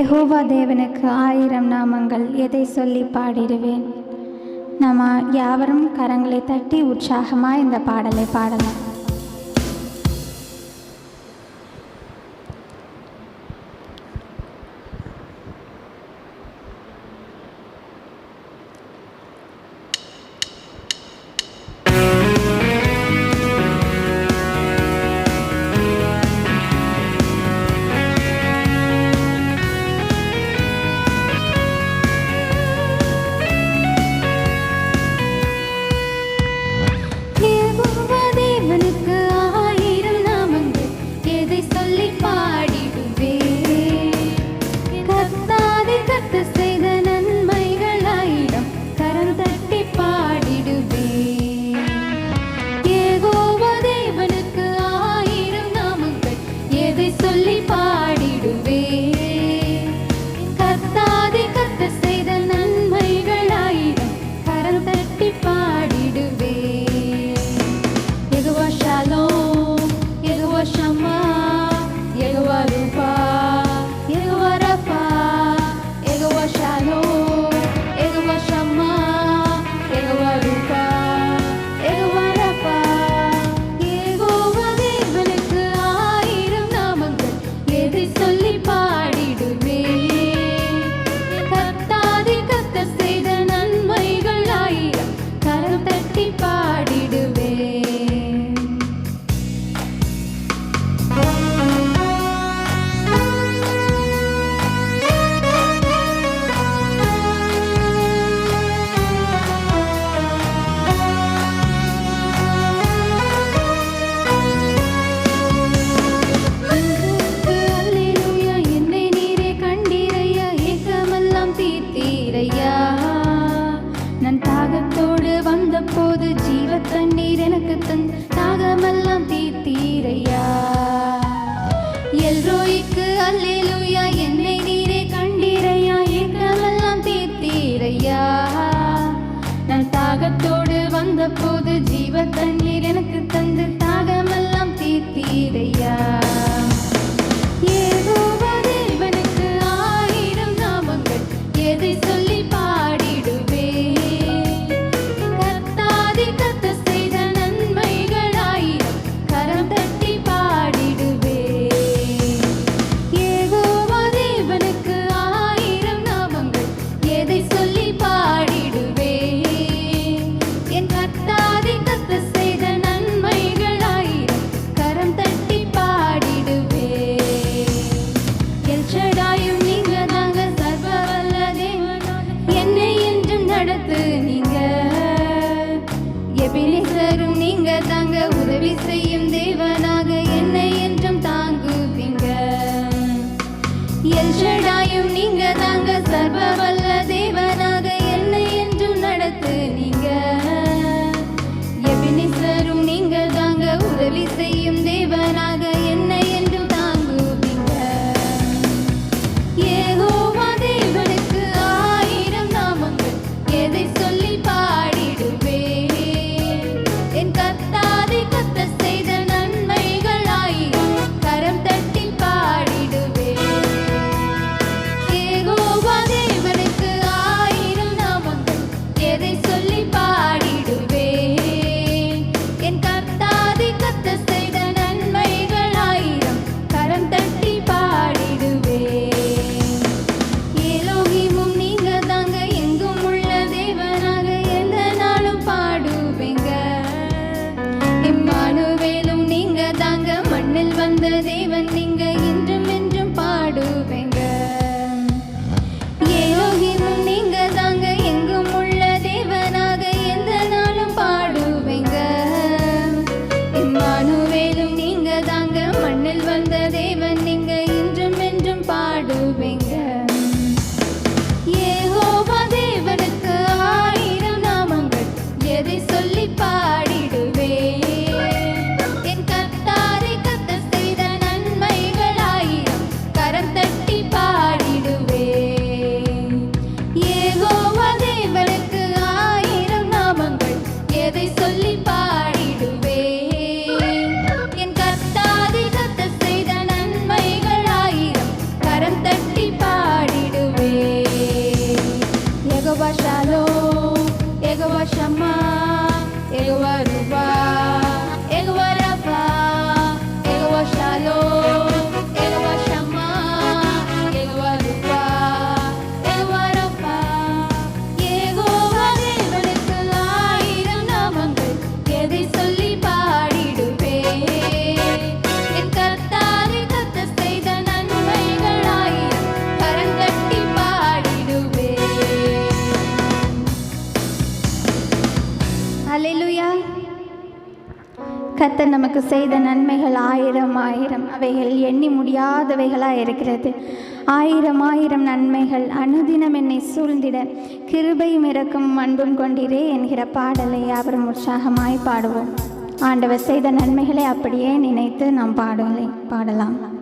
யகோவா தேவனுக்கு ஆயிரம் நாமங்கள் எதை சொல்லி பாடிடுவேன்? நம்ம யாவரும் கரங்களை தட்டி உற்சாகமாக இந்த பாடலை பாடலாம். புது ஜீவத்தன் கத்தர் நமக்கு செய்த நன்மைகள் ஆயிரம் ஆயிரம். அவைகள் எண்ணி முடியாதவைகளாக இருக்கிறது. ஆயிரம் ஆயிரம் நன்மைகள் அனுதினம் என்னை சூழ்ந்திட. கிருபையும் இறக்கும் அன்பும் கொண்டிரே என்கிற பாடலை அவரும் உற்சாகமாய் பாடுவோம் ஆண்டவர் செய்த நன்மைகளை அப்படியே நினைத்து நாம் பாடலை பாடலாம்.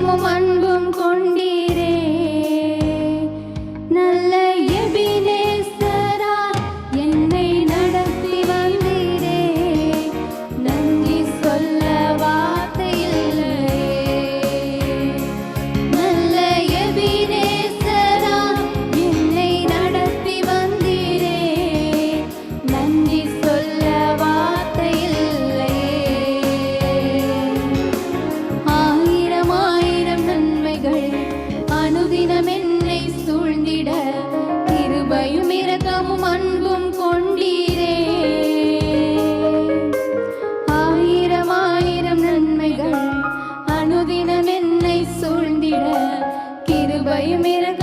মমান वही मेरा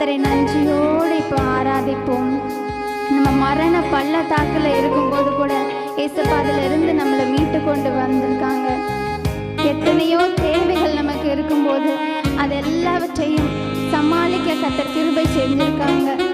கர்த்தரை நன்றியோடு இப்போ ஆராதிப்போம். நம்ம மரண பள்ளத்தாக்கில் இருக்கும்போது கூட இருந்து நம்மளை மீட்டு கொண்டு வந்திருக்காங்க. எத்தனையோ தேவைகள் நமக்கு இருக்கும்போது அதெல்லாவற்றையும் சமாளிக்க கத்தர் கிருபை செஞ்சிருக்காங்க.